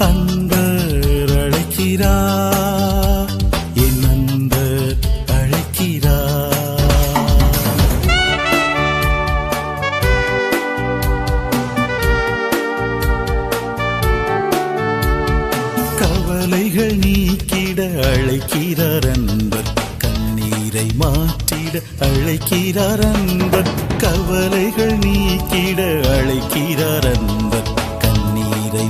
அன்பர் அழைக்கிறார் என் அன்பர் அழைக்கிறார் கவலைகள் நீக்கிட அழைக்கிறார் அன்பர் கண்ணீரை மாற்றிட அழைக்கிறார் அன்பர் கவலைகள் நீக்கிட அழைக்கிறார் அன்பர் கண்ணீரை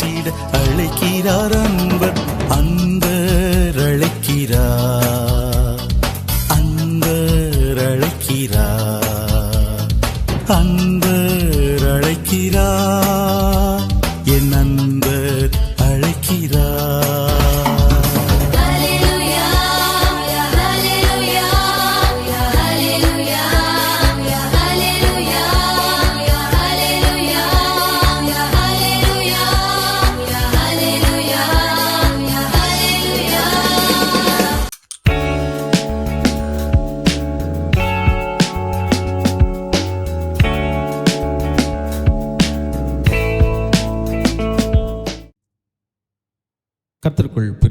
மாற்றிட அழைக்கிறார் அன்பர் அன்பர் அழைக்கிறார்.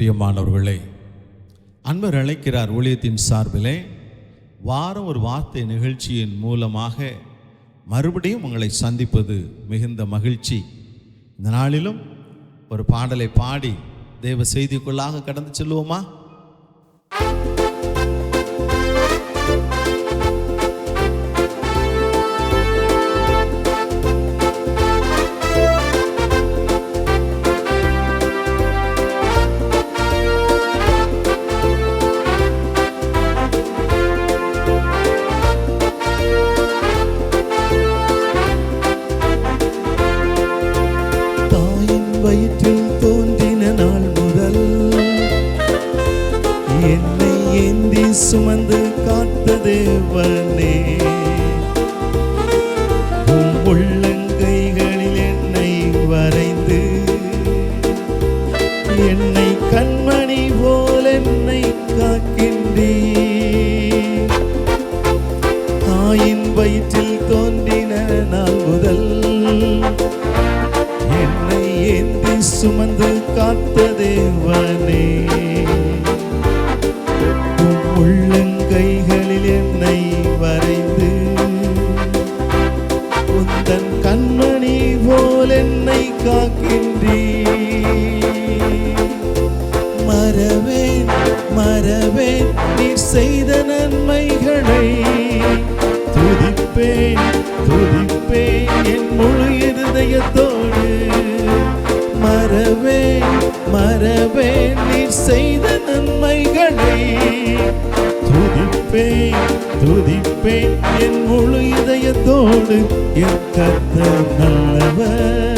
பிரியமானவர்களே அன்பர் அழைக்கிறார் ஊழியத்தின் சார்பிலே வாரம் ஒரு வார்த்தை நிகழ்ச்சியின் மூலமாக மறுபடியும் உங்களை சந்திப்பது மிகுந்த மகிழ்ச்சி. இந்த நாளிலும் ஒரு பாடலை பாடி தேவ செய்திக்குள்ளாக கடந்து செல்வோமா? என் முழு இருதயத்தோடு. மறவேன் மறவேன் நீர் செய்த நன்மைகளை. துதிப்பேன் துதிப்பேன் என் முழு இதயத்தோடு என் கத்த நல்லவர்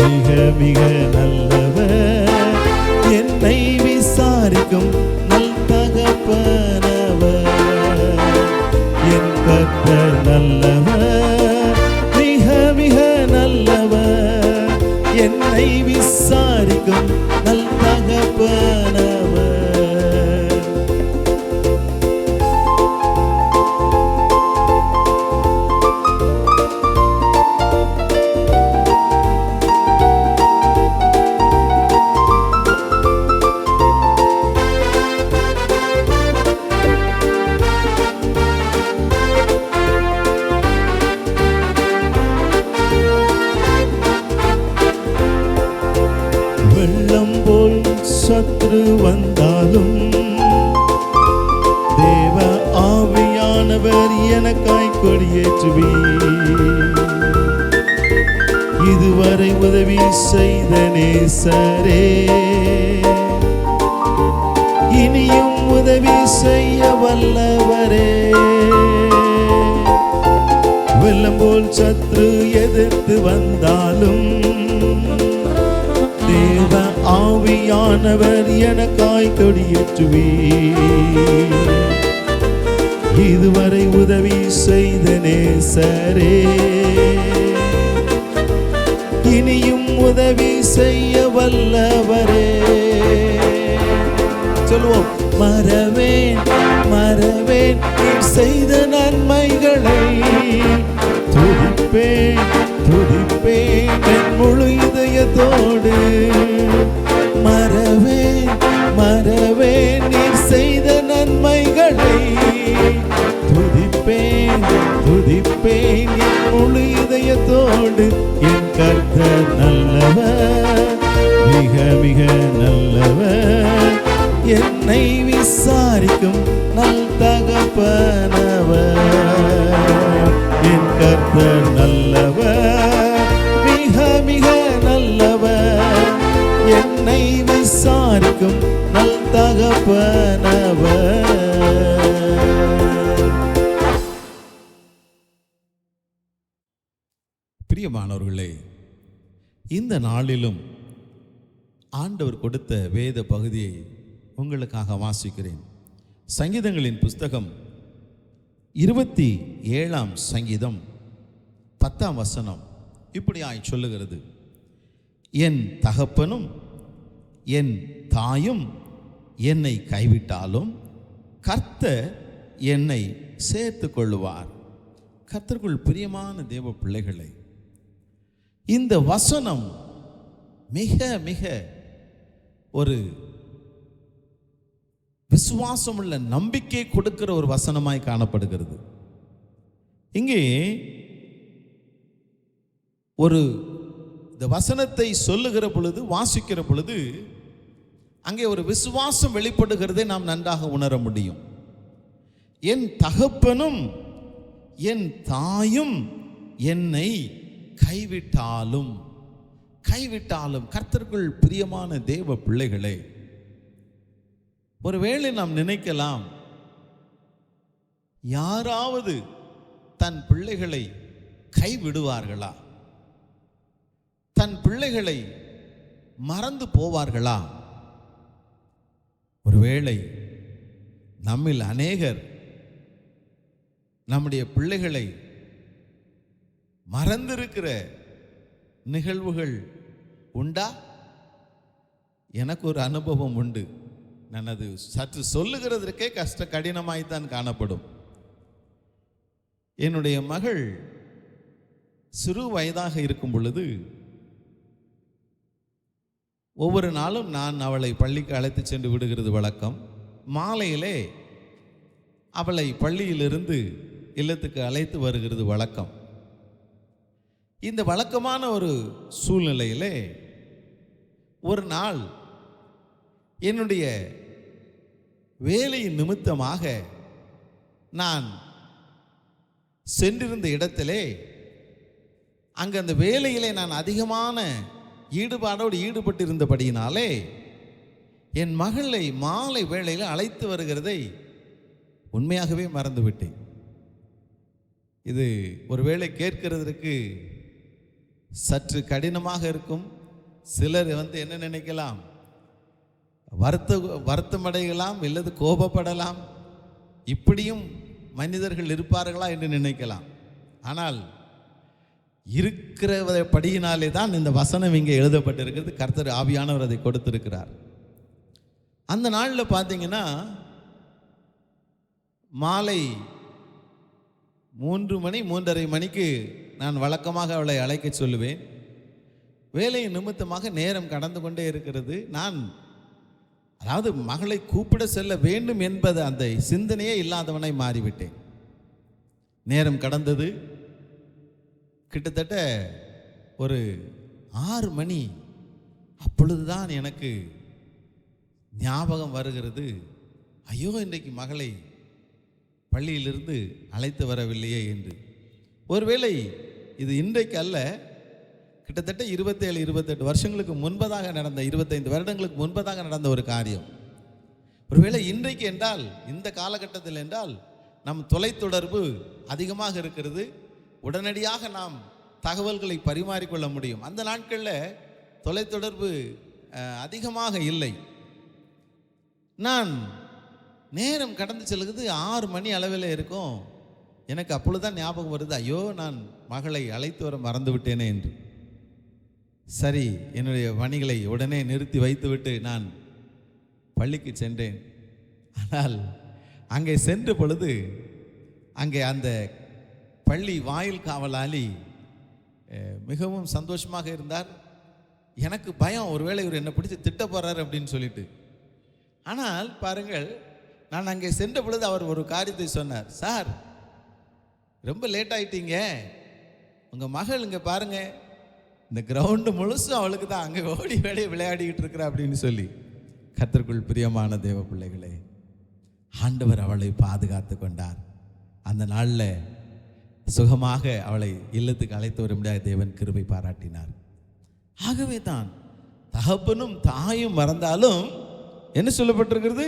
மிக மிக நல்லவர். என்னை விசாரிக்கும் நல் தகப்பனவர். என் கத்த நல்லவர். விசாரிக்கும் நல் தகப்பன. சத்ரு வந்தாலும் தேவ ஆவியானவர் எனக்காய் கொடியேற்றுவி இதுவரை உதவி செய்த நேசரே இனியும் உதவி செய்ய வல்லவரே. வெள்ளம் போல் சத்ரு எதிர்த்து வந்தாலும் ஆவியானவர் எனக்காய் கொடியேற்றுவே இதுவரை உதவி செய்த நேசரே இனியும் உதவி செய்ய வல்லவரே. சொல்லுவோம் மறவேன் மறவேன் செய்த நன்மை விசாரிக்கும் நல் தகப்பனவர். என் கர்த்தர் நல்லவர் மிக மிக நல்லவர். என்னை விசாரிக்கும் நல் தகப்பனவர். பிரியமானவர்களே இந்த நாளிலும் ஆண்டவர் கொடுத்த வேத பகுதியை உங்களுக்காக வாசிக்கிறேன். சங்கீதங்களின் புஸ்தகம் இருபத்தி ஏழாம் சங்கீதம் பத்தாம் வசனம் இப்படி ஆய் சொல்லுகிறது. என் தகப்பனும் என் தாயும் என்னை கைவிட்டாலும் கர்த்தர் என்னை சேர்த்து கொள்ளுவார். கர்த்தருக்குள் பிரியமான தேவ பிள்ளைகளை இந்த வசனம் மிக மிக ஒரு விசுவாசமுள்ள நம்பிக்கை கொடுக்கிற ஒரு வசனமாய் காணப்படுகிறது. இங்கே ஒரு இந்த வசனத்தை சொல்லுகிற பொழுது வாசிக்கிற பொழுது அங்கே ஒரு விசுவாசம் வெளிப்படுகிறதை நாம் நன்றாக உணர முடியும். என் தகப்பனும் என் தாயும் என்னை கைவிட்டாலும் கைவிட்டாலும் கர்த்தருக்குள் பிரியமான தேவ பிள்ளைகளே ஒருவேளை நாம் நினைக்கலாம் யாராவது தன் பிள்ளைகளை கைவிடுவார்களா? தன் பிள்ளைகளை மறந்து போவார்களா? ஒருவேளை நம்மில் அநேகர் நம்முடைய பிள்ளைகளை மறந்திருக்கிற நிகழ்வுகள் உண்டா? எனக்கு ஒரு அனுபவம் உண்டு. நல்லது சற்று சொல்லுகிறதற்கே கஷ்ட கடினமாய்த்தான் காணப்படும். என்னுடைய மகள் சிறு வயதாக இருக்கும் பொழுது ஒவ்வொரு நாளும் நான் அவளை பள்ளிக்கு அழைத்து சென்று விடுகிறது வழக்கம். மாலையிலே அவளை பள்ளியிலிருந்து இல்லத்துக்கு அழைத்து வருகிறது வழக்கம். இந்த வழக்கமான ஒரு சூழ்நிலையிலே ஒரு நாள் என்னுடைய வேலையின் நிமித்தமாக நான் சென்றிருந்த இடத்திலே அங்கே அந்த வேலையிலே நான் அதிகமான ஈடுபாடோடு ஈடுபட்டிருந்தபடியினாலே என் மகளை மாலை வேளையில் அழைத்து வருகிறதை உண்மையாகவே மறந்துவிட்டேன். இது ஒருவேளை கேட்கிறதற்கு சற்று கடினமாக இருக்கும். சிலர் வந்து என்ன நினைக்கலாம்? வருத்த வருத்தமடையலாம் இல்லது கோபப்படலாம். இப்படியும் மனிதர்கள் இருப்பார்களா என்று நினைக்கலாம். ஆனால் இருக்கிற படியினாலே தான் இந்த வசனம் இங்கே எழுதப்பட்டிருக்கிறது. கர்த்தர் ஆவியானவர் அதை கொடுத்திருக்கிறார். அந்த நாளில் பார்த்தீங்கன்னா மாலை மூன்று மணி மூன்றரை மணிக்கு நான் வழக்கமாக அவளை அழைக்க சொல்லுவேன். வேலையின் நிமித்தமாக நேரம் கடந்து கொண்டே இருக்கிறது. நான் அதாவது மகளை கூப்பிட செல்ல வேண்டும் என்பது அந்த சிந்தனையே இல்லாதவனை மாறிவிட்டேன். நேரம் கடந்தது. கிட்டத்தட்ட ஒரு ஆறு மணி. அப்பொழுதுதான் எனக்கு ஞாபகம் வருகிறது. ஐயோ இன்றைக்கு மகளை பள்ளியிலிருந்து அழைத்து வரவில்லையே என்று. ஒருவேளை இது இன்றைக்கு அல்ல கிட்டத்தட்ட இருபத்தேழு இருபத்தெட்டு வருஷங்களுக்கு முன்பதாக நடந்த இருபத்தைந்து வருடங்களுக்கு முன்பதாக நடந்த ஒரு காரியம். ஒருவேளை இன்றைக்கு என்றால் இந்த காலகட்டத்தில் என்றால் நம் தொலைத்தொடர்பு அதிகமாக இருக்கிறது. உடனடியாக நாம் தகவல்களை பரிமாறிக்கொள்ள முடியும். அந்த நாட்களில் தொலைத்தொடர்பு அதிகமாக இல்லை. நான் நேரம் கடந்து செல்கிறது ஆறு மணி அளவில் இருக்கும். எனக்கு அப்பொழுது தான் ஞாபகம் வருது ஐயோ நான் மகளை அழைத்து வர மறந்து விட்டேனே என்று. சரி என்னுடைய பணிகளை உடனே நிறுத்தி வைத்துவிட்டு நான் பள்ளிக்கு சென்றேன். ஆனால் அங்கே சென்ற பொழுது அங்கே அந்த பள்ளி வாயில் காவலாளி மிகவும் சந்தோஷமாக இருந்தார். எனக்கு பயம் ஒருவேளை இவர் என்னை பிடிச்சி திட்ட போகிறார் அப்படின்னு சொல்லிட்டு. ஆனால் பாருங்கள் நான் அங்கே சென்ற பொழுது அவர் ஒரு காரியத்தை சொன்னார். சார் ரொம்ப லேட் ஆயிட்டீங்க. உங்கள் மகள் இங்கே பாருங்கள் இந்த கிரவுண்டு முழுசும் அவளுக்கு தான். அங்கே ஓடி வேடி விளையாடிக்கிட்டு இருக்கிற அப்படின்னு சொல்லி. கத்திற்குள் பிரியமான தேவ பிள்ளைகளே ஆண்டவர் அவளை பாதுகாத்து கொண்டார். அந்த நாளில் சுகமாக அவளை இல்லத்துக்கு அழைத்து வரும்படியாக தேவன் கிருபை பாராட்டினார். ஆகவே தான் தகப்பனும் தாயும் மறந்தாலும் என்ன சொல்லப்பட்டிருக்கிறது?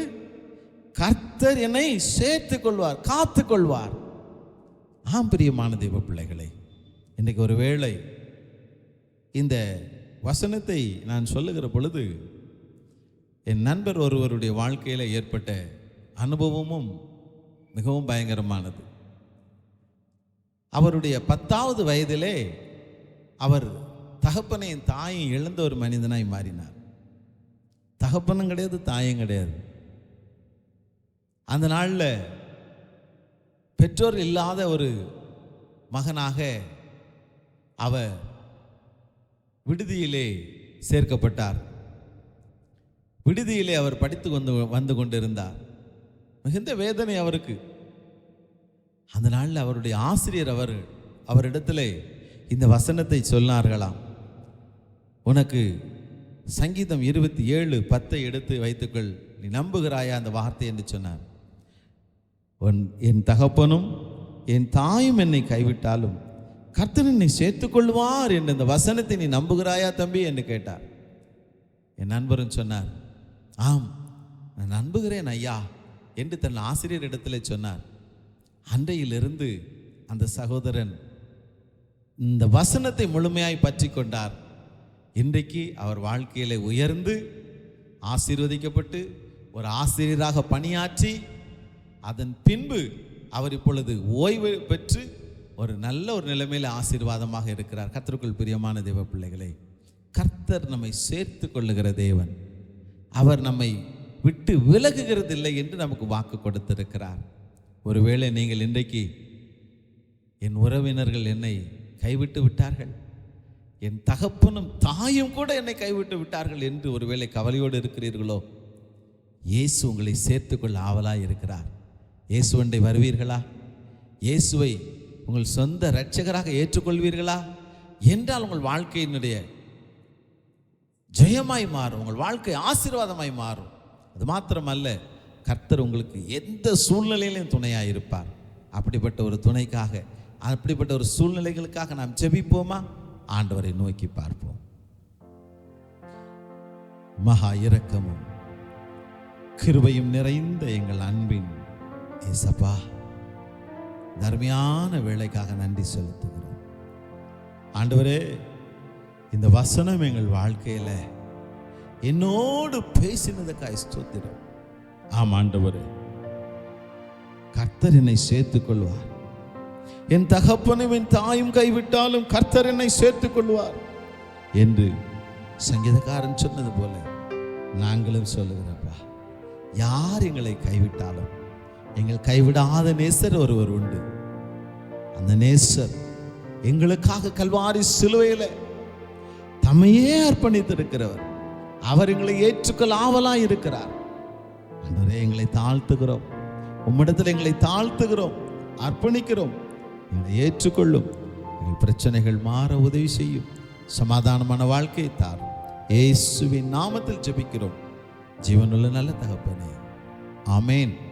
கர்த்தர் என்னை சேர்த்து கொள்வார் காத்து கொள்வார். ஆம் பிரியமான தெய்வ பிள்ளைகளை இன்றைக்கு ஒரு வேளை இந்த வசனத்தை நான் சொல்லுகிற பொழுது என் நண்பர் ஒருவருடைய வாழ்க்கையில் ஏற்பட்ட அனுபவமும் மிகவும் பயங்கரமானது. அவருடைய பத்தாவது வயதிலே அவர் தகப்பனையும் தாயும் இழந்த ஒரு மனிதனாய் மாறினார். தகப்பனும் கிடையாது தாயும் கிடையாது. அந்த நாளில் பெற்றோர் இல்லாத ஒரு மகனாக அவர் விடுதியிலே சேர்க்கப்பட்டார். விடுதியிலே அவர் படித்து வந்து வந்து கொண்டிருந்தார். மிகுந்த வேதனை அவருக்கு. அந்த நாளில் அவருடைய ஆசிரியர் அவர் அவரிடத்துல இந்த வசனத்தை சொன்னார்களாம். உனக்கு சங்கீதம் இருபத்தி ஏழு பத்தை எடுத்து வைத்துக்கொள். நீ நம்புகிறாயா அந்த வார்த்தை என்று சொன்னார். உன் என் தகப்பனும் என் தாயும் என்னை கைவிட்டாலும் கர்த்தன் என்னை சேர்த்துக்கொள்வார் என்று இந்த வசனத்தை நீ நம்புகிறாயா தம்பி என்று கேட்டார். என் நண்பரும் சொன்னார் ஆம் நான் நம்புகிறேன் ஐயா என்று தன் ஆசிரியர் இடத்துல சொன்னார். அன்றையிலிருந்து அந்த சகோதரன் இந்த வசனத்தை முழுமையாய் பற்றி கொண்டார். இன்றைக்கு அவர் வாழ்க்கையிலே உயர்ந்து ஆசீர்வதிக்கப்பட்டு ஒரு ஆசிரியராக பணியாற்றி அதன் பின்பு அவர் இப்பொழுது ஓய்வு பெற்று ஒரு நல்ல ஒரு நிலைமையில் ஆசீர்வாதமாக இருக்கிறார். கத்தருக்குள் பிரியமான தெய்வ பிள்ளைகளை கர்த்தர் நம்மை சேர்த்து கொள்ளுகிற தேவன். அவர் நம்மை விட்டு விலகுகிறதில்லை என்று நமக்கு வாக்கு கொடுத்திருக்கிறார். ஒருவேளை நீங்கள் இன்றைக்கு என் உறவினர்கள் என்னை கைவிட்டு விட்டார்கள். என் தகப்பனும் தாயும் கூட என்னை கைவிட்டு விட்டார்கள் என்று ஒருவேளை கவலையோடு இருக்கிறீர்களோ இயேசு உங்களை சேர்த்துக்கொள்ள ஆவலாய் இருக்கிறார் இயேசுவண்டை வருவீர்களா? இயேசுவை உங்கள் சொந்த இரட்சகராக ஏற்றுக்கொள்வீர்களா? என்றால் உங்கள் வாழ்க்கையினுடைய ஜெயமாய் மாறும் உங்கள் வாழ்க்கை ஆசீர்வாதமாய் மாறும். அது மாத்திரமல்ல கர்த்தர் உங்களுக்கு எந்த சூழ்நிலையிலும் துணையாக இருப்பார் அப்படிப்பட்ட ஒரு துணைக்காக அப்படிப்பட்ட ஒரு சூழ்நிலைகளுக்காக நாம் ஜெபிப்போமா? ஆண்டவரை நோக்கி பார்ப்போம். மகா இரக்கமும் கிருபையும் நிறைந்த எங்கள் அன்பின் ஏசப்பா தர்மையான வேலைக்காக நன்றி செலுத்துகிறோம். ஆண்டவரே இந்த வசனம் எங்கள் வாழ்க்கையில என்னோடு பேசினதுக்காய் ஸ்தோத்திரம். ஆம் ஆண்டவரே. கர்த்தர் என்னை சேர்த்துக் கொள்வார் என் தகப்பனும் என் தாயும் கைவிட்டாலும் கர்த்தர் என்னை சேர்த்துக் கொள்வார் என்று சங்கீதக்காரன் சொன்னது போல நாங்களும் சொல்லுகிறப்பா யார் எங்களை கைவிட்டாலும் எங்கள் கைவிடாத நேசர் ஒருவர் உண்டு. அந்த நேசர் எங்களுக்காக கல்வாரி சிலுவையில் தம்மையே அர்ப்பணித்திருக்கிறவர். அவர் எங்களை ஏற்றுக்கொள்ள ஆவலா இருக்கிறார். அன்றரே எங்களை தாழ்த்துகிறோம். உம்மிடத்தில் எங்களை தாழ்த்துகிறோம். அர்ப்பணிக்கிறோம். எங்களை ஏற்றுக்கொள்ளும். எங்கள் பிரச்சனைகள் மாற உதவி செய்யும். சமாதானமான வாழ்க்கையை தாரும். இயேசுவின் நாமத்தில் ஜெபிக்கிறோம். ஜீவனுள்ள நல்ல தகப்பனே. ஆமேன் ஆமேன்.